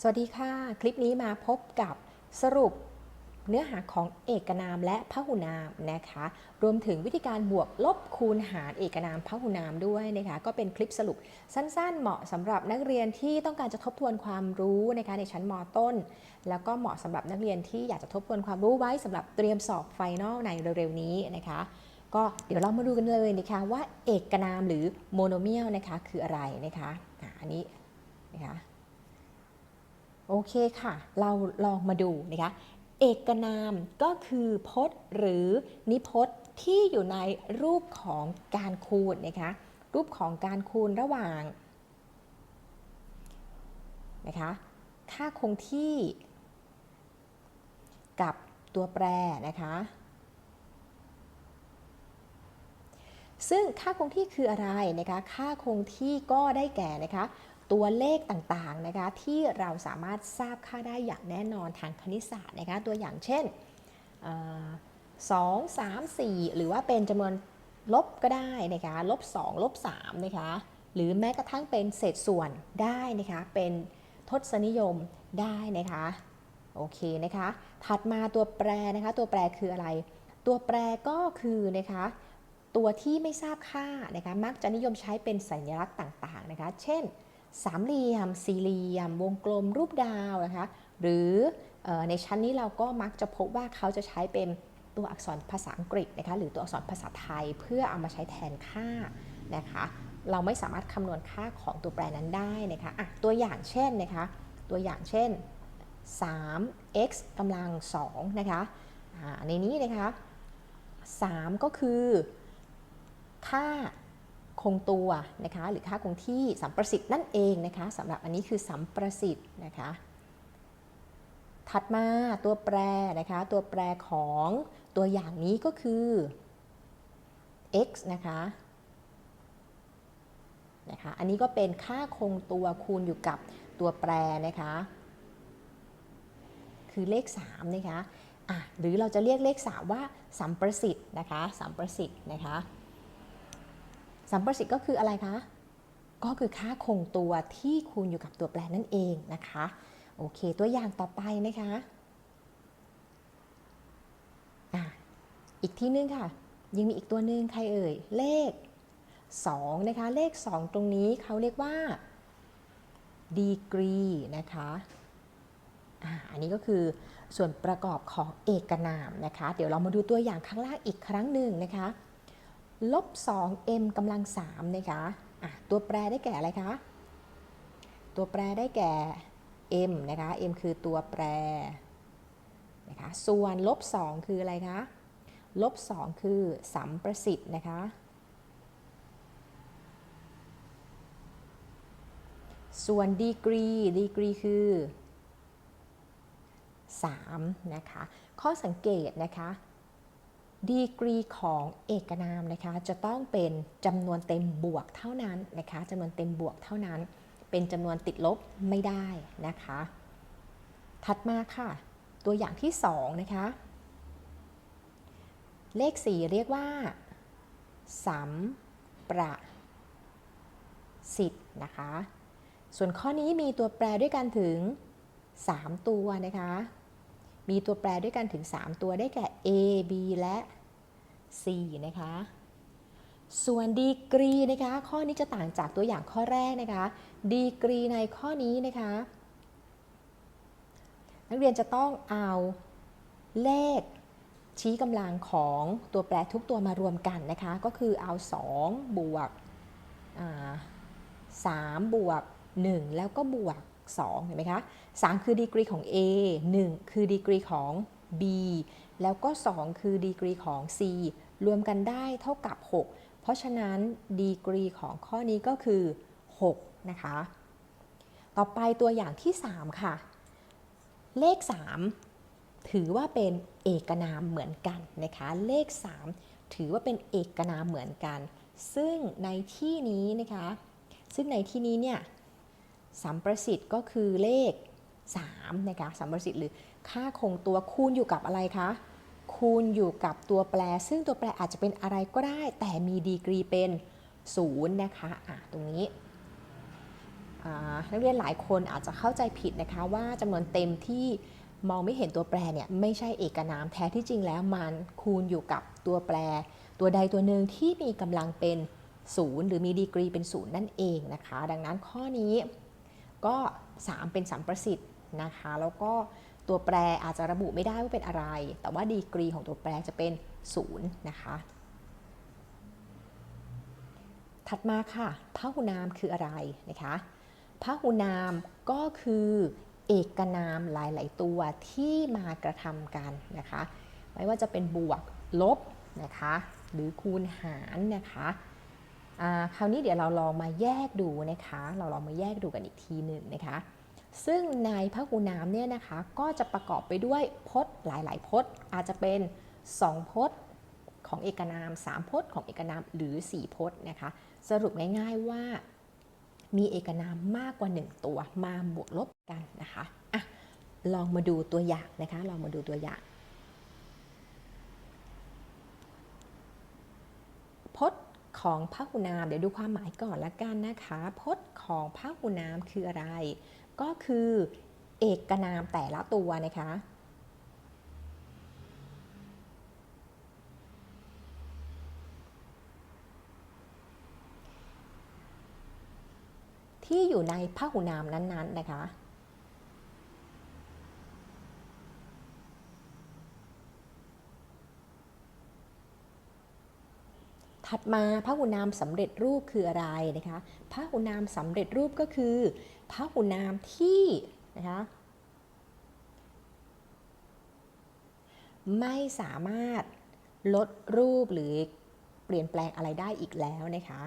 สวัสดีค่ะ คลิปนี้มาพบกับสรุปเนื้อหาของเอกนามและพหุนามนะคะ รวมถึงวิธีการบวกลบคูณหารเอกนามพหุนามด้วยนะคะ ก็เป็นคลิปสรุปสั้นๆ เหมาะสำหรับนักเรียนที่ต้องการจะทบทวนความรู้นะคะในชั้นมต้น แล้วก็เหมาะสำหรับนักเรียนที่อยากจะทบทวนความรู้ไว้สำหรับเตรียมสอบไฟนอลในเร็วๆนี้นะคะ ก็เดี๋ยวเรามาดูกันเลยนะคะว่าเอกนามหรือโมโนเมียลนะคะคืออะไรนะคะอันนี้นะคะ โอเคค่ะ เราลองมาดูนะคะ เอกนามก็คือพจน์หรือนิพจน์ที่อยู่ในรูปของการคูณนะคะ รูปของการคูณระหว่างนะคะ ค่าคงที่ กับตัวแปรนะคะ ซึ่งค่าคงที่คืออะไรนะคะ ค่าคงที่ก็ได้แก่นะคะ ตัวเลขต่างๆนะคะที่เราสามารถทราบค่าได้อย่างแน่นอนทางคณิตศาสตร์นะคะตัวอย่างเช่นสองสามสี่หรือว่าเป็นจำนวนลบก็ได้นะคะลบ2ลบ3นะคะหรือแม้กระทั่งเป็นเศษส่วนได้นะคะเป็นทศนิยมได้นะคะโอเคนะคะถัดมาตัวแปรนะคะตัวแปรคืออะไร ตัวแปรก็คือนะคะตัวที่ไม่ทราบค่านะคะมักจะนิยมใช้เป็นสัญลักษณ์ต่างๆนะคะ เช่น สามเหลี่ยม สี่เหลี่ยม วงกลม รูปดาวนะคะ หรือในชั้นนี้เราก็มักจะพบว่าเขาจะใช้เป็นตัวอักษรภาษาอังกฤษนะคะหรือตัวอักษรภาษาไทยเพื่อเอามาใช้แทนค่านะคะ เราไม่สามารถคำนวณค่าของตัวแปรนั้นได้นะคะะตัวอย่างเช่นนะคะ ตัวอย่างเช่น 3x กำลัง2นะคะในนี้นะคะ 3 ก็คือค่า คงตัวนะคะหรือค่าคงที่สัมประสิทธิ์นั่นเองนะคะสำหรับอันนี้คือสัมประสิทธิ์นะคะถัดมาตัวแปรนะคะตัวแปรของตัวอย่างนี้ก็คือ x นะคะนะคะอันนี้ก็เป็นค่าคงตัวคูณอยู่กับตัวแปรนะคะคือเลข3นะคะอะหรือเราจะเรียกเลข 3 ว่าสัมประสิทธิ์นะคะสัมประสิทธิ์นะคะ สัมประสิทธิ์ก็คืออะไรคะ ก็คือค่าคงตัวที่คูณอยู่กับตัวแปรนั่นเองนะคะ โอเค ตัวอย่างต่อไปนะคะอะอีกที่นึงค่ะ ยังมีอีกตัวหนึ่งใครเอ่ย เลข 2 นะคะ เลข 2 ตรงนี้เขาเรียกว่าดีกรีนะคะอ่าอันนี้ก็คือส่วนประกอบของเอกนามนะคะ เดี๋ยวเรามาดูตัวอย่างข้างล่างอีกครั้งหนึ่งนะคะ ลบ 2m กำลัง3นะคะะตัวแปรได้แก่อะไรคะ ตัวแปรได้แก่ m นะคะ m คือตัวแปรนะคะส่วนลบ 2 คืออะไรคะลบ 2 คือสัมประสิทธิ์นะคะ ส่วนดีกรีดีกรีคือ 3 นะคะ ข้อสังเกตนะคะ ดีกรีของเอกนามนะคะจะต้องเป็นจำนวนเต็มบวกเท่านั้นนะคะจำนวนเต็มบวกเท่านั้น เป็นจำนวนติดลบไม่ได้นะคะ ถัดมาค่ะ ตัวอย่างที่2นะคะเลข 4 เรียกว่าสัมประสิทธิ์นะคะ ส่วนข้อนี้มีตัวแปรด้วยกันถึง3ตัวนะคะ มีตัวแปรด้วยกันถึง 3 ตัวได้แก่ a b และ c นะคะ ส่วนดีกรีนะคะ ข้อนี้จะต่างจากตัวอย่างข้อแรกนะคะ ดีกรีในข้อนี้นะคะ นักเรียนจะต้องเอาเลขชี้กำลังของตัวแปรทุกตัวมารวมกันนะคะ ก็คือเอา 2 บวก3บวก 1 แล้วก็บวก 2 เห็นไหมคะ 3 คือดีกรีของ A 1 คือดีกรีของ B แล้วก็ 2 คือดีกรีของ C รวมกันได้เท่ากับ 6 เพราะฉะนั้นดีกรีของข้อนี้ก็คือ 6 นะคะ ต่อไปตัวอย่างที่ 3 ค่ะ เลข 3 ถือว่าเป็นเอกนามเหมือนกันนะคะ เลข 3 ถือว่าเป็นเอกนามเหมือนกัน ซึ่งในที่นี้นะคะ ซึ่งในที่นี้เนี่ย สัมประสิทธิ์ก็คือเลข3นะคะสัมประสิทธิ์หรือค่าคงตัวคูณอยู่กับอะไรคะ คูณอยู่กับตัวแปร ซึ่งตัวแปรอาจจะเป็นอะไรก็ได้ แต่มีดีกรีเป็น0นะคะอะตรงนี้นักเรียนหลายคนอาจจะเข้าใจผิดนะคะว่าจำนวนเต็มที่มองไม่เห็นตัวแปรเนี่ยไม่ใช่เอกนามแท้ที่จริงแล้วมันคูณอยู่กับตัวแปร ตัวใดตัวหนึ่งที่มีกำลังเป็นศูนย์หรือมีดีกรีเป็นศูนย์นั่นเองนะคะ ดังนั้นข้อนี้ ก็ 3 เป็นสัมประสิทธิ์นะคะ แล้วก็ตัวแปรอาจจะระบุไม่ได้ว่าเป็นอะไร แต่ว่าดีกรีของตัวแปรจะเป็น 0 นะคะ ถัดมาค่ะพหุนามคืออะไรนะคะพหุนามก็คือเอกนามหลาย ๆ ตัวที่มากระทำกันนะคะ ไม่ว่าจะเป็นบวกลบนะคะ หรือคูณหารนะคะ คราวนี้เดี๋ยวเราลองมาแยกดูนะคะ เราลองมาแยกดูกันอีกทีหนึ่งนะคะ ซึ่งในพระหุนามเนี่ยนะคะก็จะประกอบไปด้วยพจน์หลาย ๆ พจน์ อาจจะเป็น 2 พจน์ของเอกนาม 3 พจน์ของเอกนามหรือ 4 พจน์นะคะ สรุปง่ายๆว่ามีเอกนามมากกว่า 1 ตัวมาบวกลบกันนะคะอะลองมาดูตัวอย่างนะคะ ลองมาดูตัวอย่างพจน์ ของพหุนาม เดี๋ยวดูความหมายก่อนละกันนะคะ พจน์ของพหุนามคืออะไร ก็คือเอกนามแต่ละตัวนะคะที่อยู่ในพหุนามนั้นๆนะคะ ถัดมาพระหุนามสำเร็จรูปคืออะไรนะคะพระหุนามสำเร็จรูปก็คือพระหุนามที่นะคะไม่สามารถลดรูปหรือเปลี่ยนแปลงอะไรได้อีกแล้วนะคะ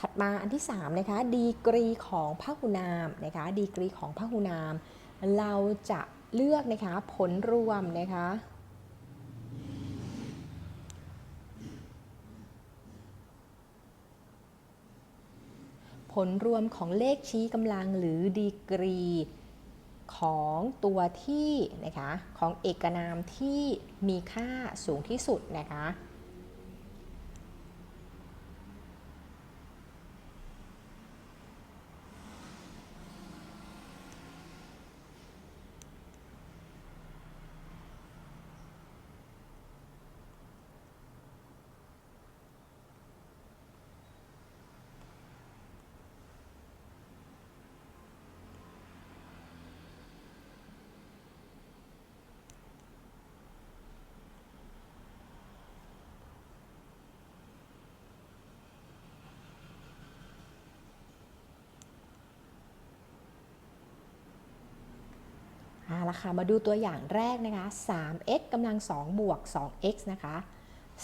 ถัดมาอันที่3นะคะดีกรีของพหุนามนะคะดีกรีของพหุนาม เราจะเลือกนะคะผลรวมนะคะผลรวมของเลขชี้กำลังหรือดีกรีของตัวที่นะคะของเอกนามที่มีค่าสูงที่สุดนะคะ ละค่ะ มาดูตัวอย่างแรกนะคะ 3x กำลัง 2 บวก 2x นะคะ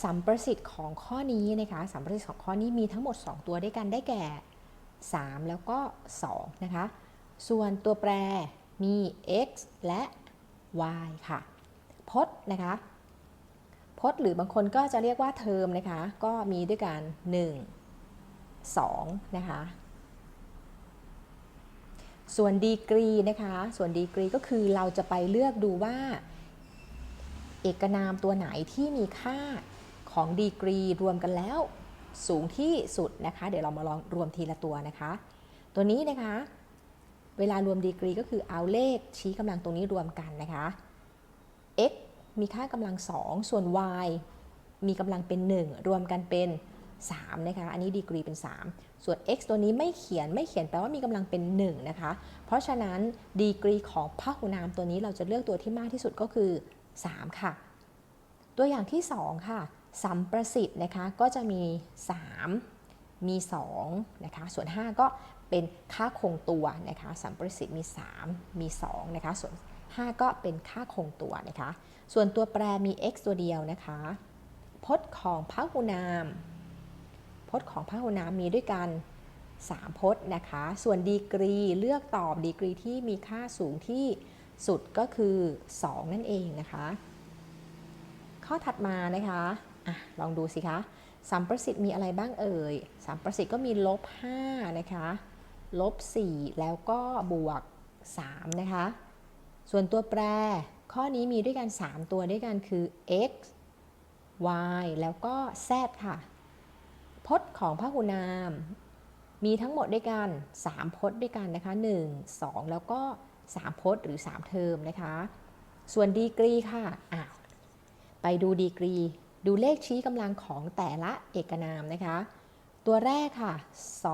สัมประสิทธิ์ของข้อนี้นะคะสัมประสิทธิ์ของข้อนี้มีทั้งหมด 2 ตัวด้วยกันได้แก่ 3 แล้วก็ 2 นะคะ ส่วนตัวแปรมี x และ y ค่ะ พจน์นะคะ พจน์หรือบางคนก็จะเรียกว่าเทอมนะคะ ก็มีด้วยกัน 1 2 นะคะ ส่วนดีกรีนะคะ ส่วนดีกรีก็คือเราจะไปเลือกดูว่า เอกนามตัวไหนที่มีค่าของดีกรีรวมกันแล้วสูงที่สุดนะคะ เดี๋ยวเรามาลองรวมทีละตัวนะคะ ตัวนี้นะคะ เวลารวมดีกรีก็คือเอาเลขชี้กำลังตรงนี้รวมกันนะคะ x มีค่ากำลัง 2 ส่วน y มีกำลังเป็น 1 รวมกันเป็น 3นะคะ อันนี้ดีกรีเป็น 3 ส่วน x ตัวนี้ไม่เขียนไม่เขียนแปลว่ามีกำลังเป็น 1 นะคะ เพราะฉะนั้นดีกรีของพหุนามตัวนี้เราจะเลือกตัวที่มากที่สุดก็คือ 3 ค่ะ ตัวอย่างที่ 2 ค่ะ สัมประสิทธิ์นะคะ ก็จะมี 3 มี 2 นะคะ ส่วน 5 ก็เป็นค่าคงตัวนะคะ สัมประสิทธิ์มี 3 มี 2 นะคะ ส่วน 5 ก็เป็นค่าคงตัวนะคะ ส่วนตัวแปรมี x ตัวเดียวนะคะ พจน์ของพหุนาม พจน์ของพหุนามมีด้วยกัน 3 พจน์นะคะ ส่วนดีกรีเลือกตอบดีกรีที่มีค่าสูงที่สุดก็คือ 2 นั่นเองนะคะ ข้อถัดมานะคะอะลองดูสิคะสัมประสิทธิ์มีอะไรบ้างเอ่ยสัมประสิทธิ์ก็มีลบ5นะคะลบ4แล้วก็บวก3นะคะ ส่วนตัวแปร ข้อนี้มีด้วยกัน 3 ตัวด้วยกันคือ x y แล้วก็ z ค่ะ พจน์ของพหุนาม มีทั้งหมดด้วยกัน 3 พจน์ด้วยกันนะคะ 1 2 แล้วก็ 3 พจน์หรือ 3 เทอมนะคะ ส่วนดีกรีค่ะอ้าวไปดูดีกรี ดูเลขชี้กำลังของแต่ละเอกนามนะคะ ตัวแรกค่ะ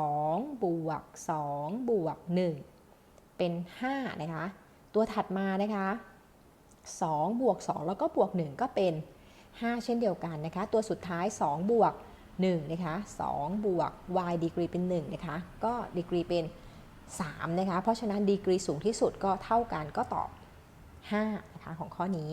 2บวก2บวก1เป็น 5 นะคะ ตัวถัดมานะคะ2บวก2แล้วก็บวก 1 ก็เป็น 5 เช่นเดียวกันนะคะ ตัวสุดท้าย2บวก 1นะคะ2บวก y ดีกรีเป็น1นะคะก็ดีกรีเป็น3นะคะเพราะฉะนั้นดีกรีสูงที่สุดก็เท่ากันก็ตอบ5นะคะของข้อนี้